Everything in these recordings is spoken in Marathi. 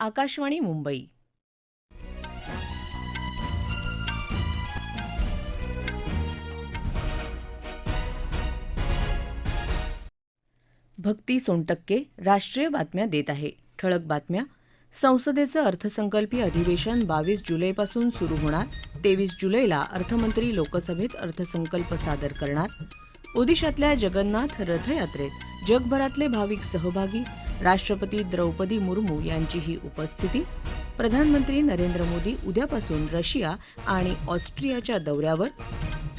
आकाशवाणी मुंबई. भक्ती सोनटक्के राष्ट्रीय बातम्या देत आहे. ठळक बातम्या. संसदेचं अर्थसंकल्पीय अधिवेशन बावीस जुलैपासून सुरू होणार. तेवीस जुलैला अर्थमंत्री लोकसभेत अर्थसंकल्प सादर करणार. ओदिशातल्या जगन्नाथ रथयात्रेत जगभरातले भाविक सहभागी राष्ट्रपती द्रौपदी मुर्मू यांचीही उपस्थिती प्रधानमंत्री नरेंद्र मोदी उद्यापासून रशिया आणि ऑस्ट्रियाच्या दौऱ्यावर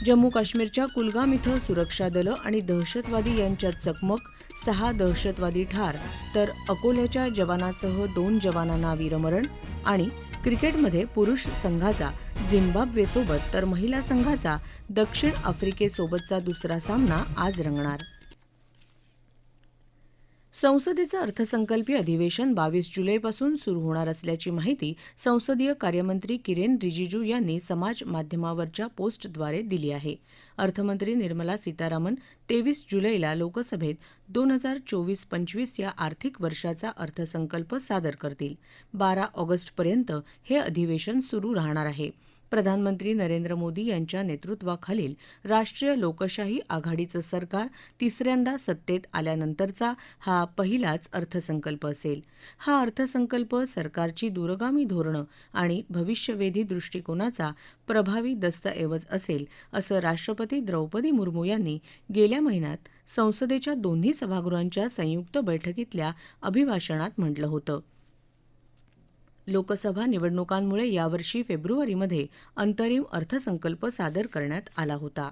जम्मू काश्मीरच्या कुलगाम इथं सुरक्षा दलं आणि दहशतवादी यांच्यात चकमक सहा दहशतवादी ठार तर अकोल्याच्या जवानासह दोन जवानांना वीरमरण आणि क्रिकेटमध्ये पुरुष संघाचा झिम्बाब्वेसोबत तर महिला संघाचा दक्षिण आफ्रिकेसोबतचा दुसरा सामना आज रंगणार. संसदेचं अर्थसंकल्पीय अधिवेशन बावीस जुलैपासून सुरू होणार असल्याची माहिती संसदीय कार्यमंत्री किरेन रिजिजू यांनी समाज माध्यमावरच्या पोस्टद्वारे दिली आहे. अर्थमंत्री निर्मला सीतारामन तेवीस जुलैला लोकसभेत दोन हजार चोवीस पंचवीस या आर्थिक वर्षाचा अर्थसंकल्प सादर करतील. बारा ऑगस्टपर्यंत हे अधिवेशन सुरू राहणार आहे. प्रधानमंत्री नरेंद्र मोदी यांच्या नेतृत्वाखालील राष्ट्रीय लोकशाही आघाडीचं सरकार तिसऱ्यांदा सत्तेत आल्यानंतरचा हा पहिलाच अर्थसंकल्प असेल. हा अर्थसंकल्प सरकारची दूरगामी धोरणं आणि भविष्यवेधी दृष्टिकोनाचा प्रभावी दस्तऐवज असेल असं राष्ट्रपती द्रौपदी मुर्मू यांनी गेल्या महिन्यात संसदेच्या दोन्ही सभागृहांच्या संयुक्त बैठकीतल्या अभिभाषणात म्हटलं होतं. लोकसभा निवडणुकांमुळे यावर्षी फेब्रुवारीमध्ये अंतरिम अर्थसंकल्प सादर करण्यात आला होता.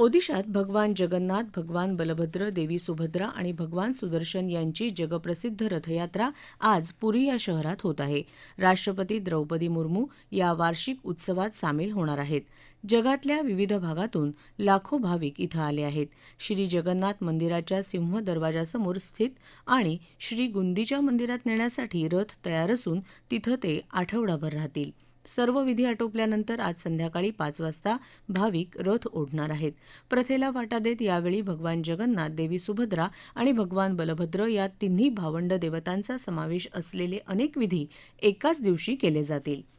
ओदिशात भगवान जगन्नाथ भगवान बलभद्र देवी सुभद्रा आणि भगवान सुदर्शन यांची जगप्रसिद्ध रथयात्रा आज पुरी या शहरात होत आहे. राष्ट्रपती द्रौपदी मुर्मू या वार्षिक उत्सवात सामील होणार आहेत. जगातल्या विविध भागातून लाखो भाविक इथं आले आहेत. श्री जगन्नाथ मंदिराच्या सिंह दरवाजासमोर स्थित आणि श्री गुंदीच्या मंदिरात नेण्यासाठी रथ तयार असून तिथं ते आठवडाभर राहतील. सर्व विधी आटोपल्यानंतर आज संध्याकाळी पाच वाजता भाविक रथ ओढणार आहेत. प्रथेला वाटा देत यावेळी भगवान जगन्नाथ देवी सुभद्रा आणि भगवान बलभद्र या तिन्ही भावंड देवतांचा समावेश असलेले अनेक विधी एकाच दिवशी केले जातील.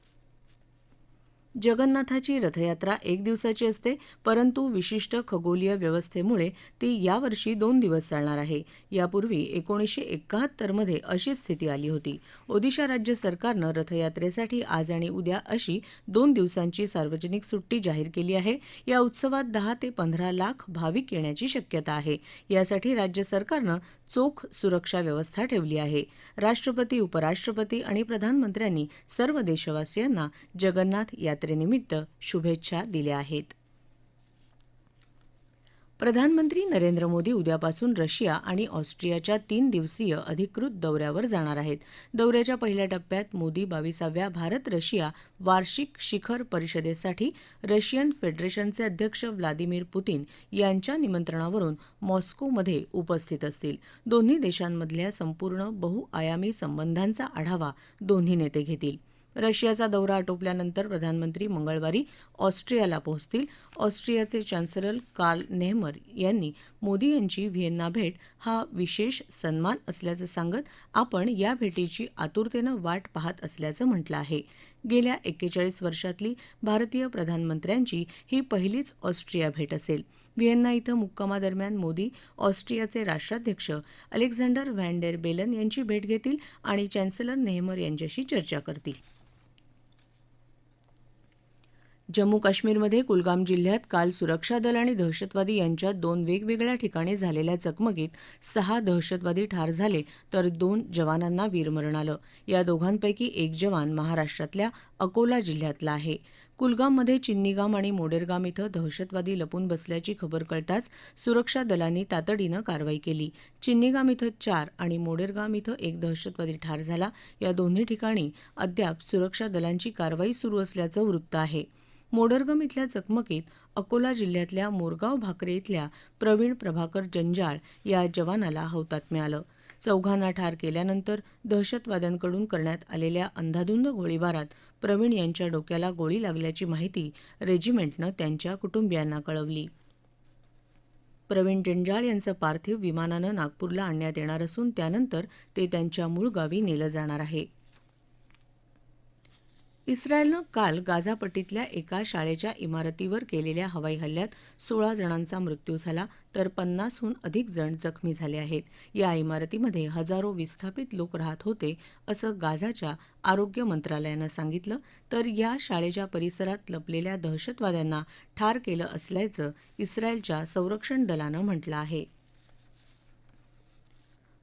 जगन्नाथाची रथयात्रा एक दिवसाची असते परंतु विशिष्ट खगोलीय व्यवस्थेमुळे ती यावर्षी दोन दिवस चालणार आहे. यापूर्वी एकोणीसशे एकाहत्तरमध्ये अशी स्थिती आली होती. ओदिशा राज्य सरकारनं रथयात्रेसाठी आज आणि उद्या अशी दोन दिवसांची सार्वजनिक सुट्टी जाहीर केली आहे. या उत्सवात दहा ते पंधरा लाख भाविक येण्याची शक्यता आहे. यासाठी राज्य सरकारनं चोख सुरक्षा व्यवस्था ठेवली आहे. राष्ट्रपती उपराष्ट्रपती आणि प्रधानमंत्र्यांनी सर्व देशवासियांना जगन्नाथ यात्रेनिमित्त शुभेच्छा दिल्या आहेत. प्रधानमंत्री नरेंद्र मोदी उद्यापासून रशिया आणि ऑस्ट्रियाच्या तीन दिवसीय अधिकृत दौऱ्यावर जाणार आहेत. दौऱ्याच्या पहिल्या टप्प्यात मोदी बावीसाव्या भारत रशिया वार्षिक शिखर परिषदेसाठी रशियन फेडरेशनचे अध्यक्ष व्लादिमीर पुतीन यांच्या निमंत्रणावरून मॉस्कोमध्ये उपस्थित असतील. दोन्ही देशांमधल्या संपूर्ण बहुआयामी संबंधांचा आढावा दोन्ही नेते घेतील. रशियाचा दौरा आटोपल्यानंतर प्रधानमंत्री मंगळवारी ऑस्ट्रियाला पोहोचतील. ऑस्ट्रियाचे चान्सलर कार्ल नेहमर यांनी मोदी यांची व्हिएन्ना भेट हा विशेष सन्मान असल्याचं सांगत आपण या भेटीची आतुरतेनं वाट पाहत असल्याचं म्हटलं आहे. गेल्या एक्केचाळीस वर्षातली भारतीय प्रधानमंत्र्यांची ही पहिलीच ऑस्ट्रिया भेट असेल. व्हिएन्ना इथं मुक्कामादरम्यान मोदी ऑस्ट्रियाचे राष्ट्राध्यक्ष अलेक्झांडर व्हॅन डेर बेलन यांची भेट घेतील आणि चॅन्सलर नेहमर यांच्याशी चर्चा करतील. जम्मू काश्मीरमध्ये कुलगाम जिल्ह्यात काल सुरक्षा दल आणि दहशतवादी यांच्यात दोन वेगवेगळ्या ठिकाणी झालेल्या चकमकीत सहा दहशतवादी ठार झाले तर दोन जवानांना वीरमरण आलं. या दोघांपैकी एक जवान महाराष्ट्रातल्या अकोला जिल्ह्यातला आहे. कुलगाममध्ये चिन्नीगाम आणि मोडेरगाम इथं दहशतवादी लपून बसल्याची खबर कळताच सुरक्षा दलांनी तातडीनं कारवाई केली. चिन्नीगाम इथं चार आणि मोडेरगाम इथं एक दहशतवादी ठार झाला. या दोन्ही ठिकाणी अद्याप सुरक्षा दलांची कारवाई सुरू असल्याचं वृत्त आहे. मोडरगम इथल्या चकमकीत अकोला जिल्ह्यातल्या मोरगाव भाकरे इथल्या प्रवीण प्रभाकर जंजाळ या जवानाला हौतात्म्य आलं चौघांना ठार केल्यानंतर दहशतवाद्यांकडून करण्यात आलेल्या अंधाधुंद गोळीबारात प्रवीण यांच्या डोक्याला गोळी लागल्याची माहिती रेजिमेंटनं त्यांच्या कुटुंबियांना कळवली. प्रवीण जंजाळ यांचं पार्थिव विमानानं नागपूरला आणण्यात येणार असून त्यानंतर ते त्यांच्या मूळ गावी नेलं जाणार आहे. इस्रायलनं काल गाझापट्टीतल्या एका शाळेच्या इमारतीवर केलेल्या हवाई हल्ल्यात सोळा जणांचा मृत्यू झाला तर पन्नासहून अधिक जण जखमी झाले आहेत. या इमारतीमध्ये हजारो विस्थापित लोक राहत होते असं गाझाच्या आरोग्य मंत्रालयानं सांगितलं. तर या शाळेच्या परिसरात लपलेल्या दहशतवाद्यांना ठार केलं असल्याचं इस्रायलच्या संरक्षण दलानं म्हटलं आहे.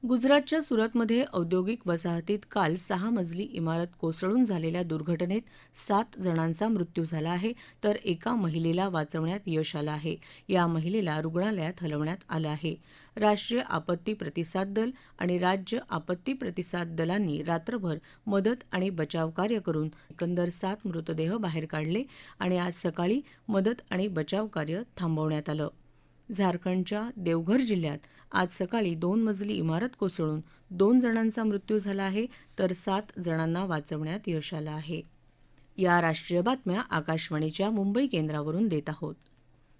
गुजरातच्या सुरतमध्ये औद्योगिक वसाहतीत काल सहा मजली इमारत कोसळून झालेल्या दुर्घटनेत सात जणांचा मृत्यू झाला आहे तर एका महिलेला वाचवण्यात यश आलं आहे. या महिलेला रुग्णालयात हलवण्यात आलं आहे. राष्ट्रीय आपत्ती प्रतिसाद दल आणि राज्य आपत्ती प्रतिसाद दलांनी रात्रभर मदत आणि बचाव कार्य करून एकंदर सात मृतदेह बाहेर काढले आणि आज सकाळी मदत आणि बचाव कार्य थांबवण्यात आलं. झारखंडच्या देवघर जिल्ह्यात आज सकाळी दोन मजली इमारत कोसळून दोन जणांचा मृत्यू झाला आहे तर सात जणांना वाचवण्यात यश आलं आहे. या राष्ट्रीय बातम्या आकाशवाणीच्या मुंबई केंद्रावरून देत आहोत.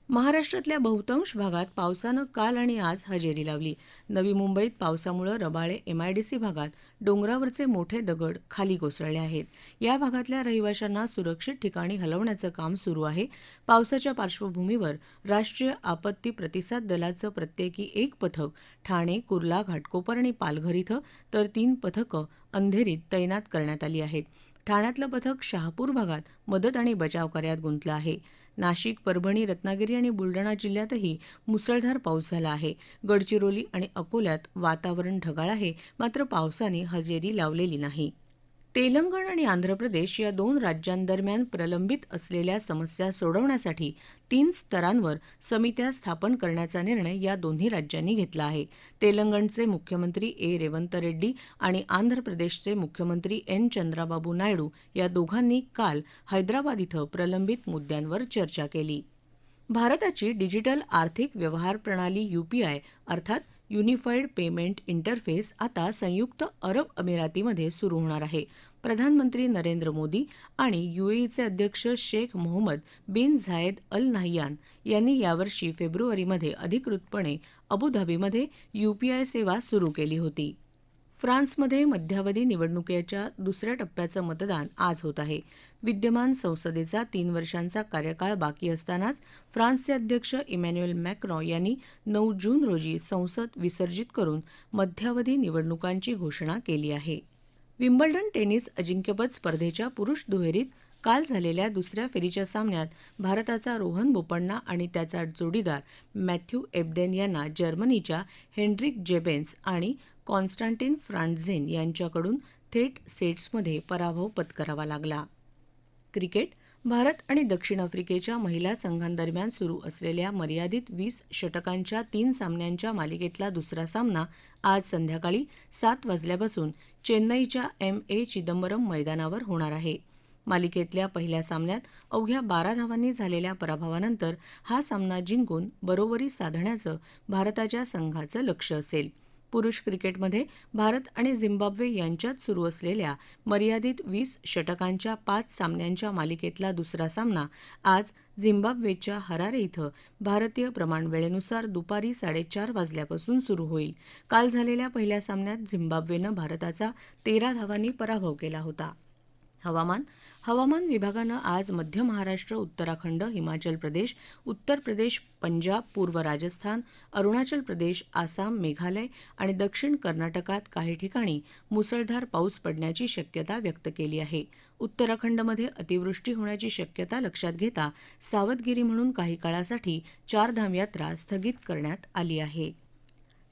महाराष्ट्रातल्या बहुतांश भागात पावसानं काल आणि आज हजेरी लावली. नवी मुंबईत पावसामुळे रबाळे एमआयडीसी भागात डोंगरावरचे मोठे दगड खाली कोसळले आहेत. या भागातल्या रहिवाशांना सुरक्षित ठिकाणी हलवण्याचं काम सुरू आहे. पावसाच्या पार्श्वभूमीवर राष्ट्रीय आपत्ती प्रतिसाद दलाचं प्रत्येकी एक पथक ठाणे कुर्ला घाटकोपर आणि पालघर इथं तर तीन पथकं अंधेरीत तैनात करण्यात आली आहेत. ठाण्यातलं पथक शहापूर भागात मदत आणि बचाव कार्यात गुंतलं आहे. नाशिक परभणी रत्नागिरी आणि बुलडाणा जिल्ह्यातही मुसळधार पाऊस झाला आहे. गडचिरोली आणि अकोल्यात वातावरण ढगाळ आहे मात्र पावसाने हजेरी लावलेली नाही. तेलंगण आणि आंध्र प्रदेश या दोन राज्यांदरम्यान प्रलंबित असलेल्या समस्या सोडवण्यासाठी तीन स्तरांवर समित्या स्थापन करण्याचा निर्णय या दोन्ही राज्यांनी घेतला आहे. तेलंगणचे मुख्यमंत्री ए. रेवंत रेड्डी आणि आंध्र प्रदेशचे मुख्यमंत्री एन. चंद्राबाबू नायडू या दोघांनी काल हैदराबाद इथं प्रलंबित मुद्द्यांवर चर्चा केली. भारताची डिजिटल आर्थिक व्यवहार प्रणाली यूपीआय अर्थात युनिफाईड पेमेंट इंटरफेस आता संयुक्त अरब अमिरातीमध्ये सुरू होणार आहे. प्रधानमंत्री नरेंद्र मोदी आणि युएईचे अध्यक्ष Sheikh Mohamed bin Zayed Al Nahyan यांनी यावर्षी फेब्रुवारीमध्ये अधिकृतपणे अबुधाबीमध्ये यूपीआय सेवा सुरू केली होती. फ्रान्समध्ये मध्यावधी निवडणुकीच्या दुसऱ्या टप्प्याचं मतदान आज होत आहे. विद्यमान संसदेचा तीन वर्षांचा कार्यकाळ बाकी असतानाच फ्रान्सचे अध्यक्ष इमॅन्युएल मॅक्रॉ यांनी नऊ जून रोजी संसद विसर्जित करून मध्यावधी निवडणुकांची घोषणा केली आहे. विम्बल्डन टेनिस अजिंक्यपद स्पर्धेच्या पुरुष दुहेरीत काल झालेल्या दुसऱ्या फेरीच्या सामन्यात भारताचा रोहन बोपण्णा आणि त्याचा जोडीदार मॅथ्यू एबडेन यांना जर्मनीच्या हेनरिक जेबेन्स आणि कॉन्स्टान्टिन फ्रांटझेन यांच्याकडून थेट सेट्समध्ये पराभव पत्करावा लागला. क्रिकेट भारत आणि दक्षिण आफ्रिकेच्या महिला संघांदरम्यान सुरू असलेल्या मर्यादित वीस षटकांच्या तीन सामन्यांच्या मालिकेतला दुसरा सामना आज संध्याकाळी सात वाजल्यापासून चेन्नईच्या एम ए चिदंबरम मैदानावर होणार आहे. मालिकेतल्या पहिल्या सामन्यात अवघ्या बारा धावांनी झालेल्या पराभवानंतर हा सामना जिंकून बरोबरी साधण्याचं भारताच्या संघाचं लक्ष असेल. पुरुष क्रिकेटमध्ये भारत आणि झिम्बाब्वे यांच्यात सुरू असलेल्या मर्यादित वीस षटकांच्या पाच सामन्यांच्या मालिकेतला दुसरा सामना आज झिम्बाब्वेच्या हरारे इथं भारतीय प्रमाणवेळेनुसार दुपारी साडेचार वाजल्यापासून सुरू होईल. काल झालेल्या पहिल्या सामन्यात झिम्बाब्वेनं भारताचा तेरा धावांनी पराभव केला होता. हवामान. हवामान विभागानं आज मध्य महाराष्ट्र उत्तराखंड हिमाचल प्रदेश उत्तर प्रदेश पंजाब पूर्व राजस्थान अरुणाचल प्रदेश आसाम मेघालय आणि दक्षिण कर्नाटकात काही ठिकाणी मुसळधार पाऊस पडण्याची शक्यता व्यक्त केली आहे. उत्तराखंडमध्ये अतिवृष्टी होण्याची शक्यता लक्षात घेता सावधगिरी म्हणून काही काळासाठी चारधाम यात्रा स्थगित करण्यात आली आहे.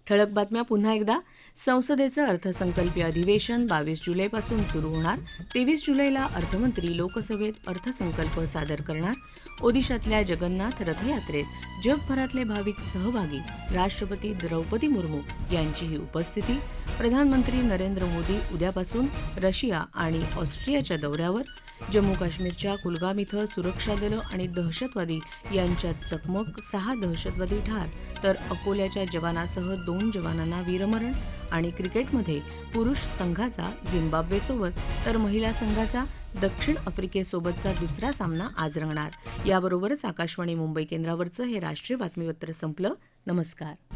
ठळक बातम्या पुन्हा एकदा. संसदेचं अर्थसंकल्पीय अधिवेशन बावीस जुलैपासून सुरू होणार. तेवीस जुलैला अर्थमंत्री लोकसभेत अर्थसंकल्प सादर करणार. ओदिशातल्या जगन्नाथ रथयात्रेत जगभरातले भाविक सहभागी राष्ट्रपती द्रौपदी मुर्मू यांचीही उपस्थिती. प्रधानमंत्री नरेंद्र मोदी उद्यापासून रशिया आणि ऑस्ट्रियाच्या दौऱ्यावर. जम्मू काश्मीरच्या कुलगाम इथं सुरक्षा दलं आणि दहशतवादी यांच्यात चकमक सहा दहशतवादी ठार तर अकोल्याच्या जवानासह दोन जवानांना वीरमरण आणि क्रिकेटमध्ये पुरुष संघाचा झिम्बाब्वेसोबत तर महिला संघाचा दक्षिण आफ्रिकेसोबतचा दुसरा सामना आज रंगणार. याबरोबरच आकाशवाणी मुंबई केंद्रावरचं हे राष्ट्रीय बातमीपत्र संपलं. नमस्कार.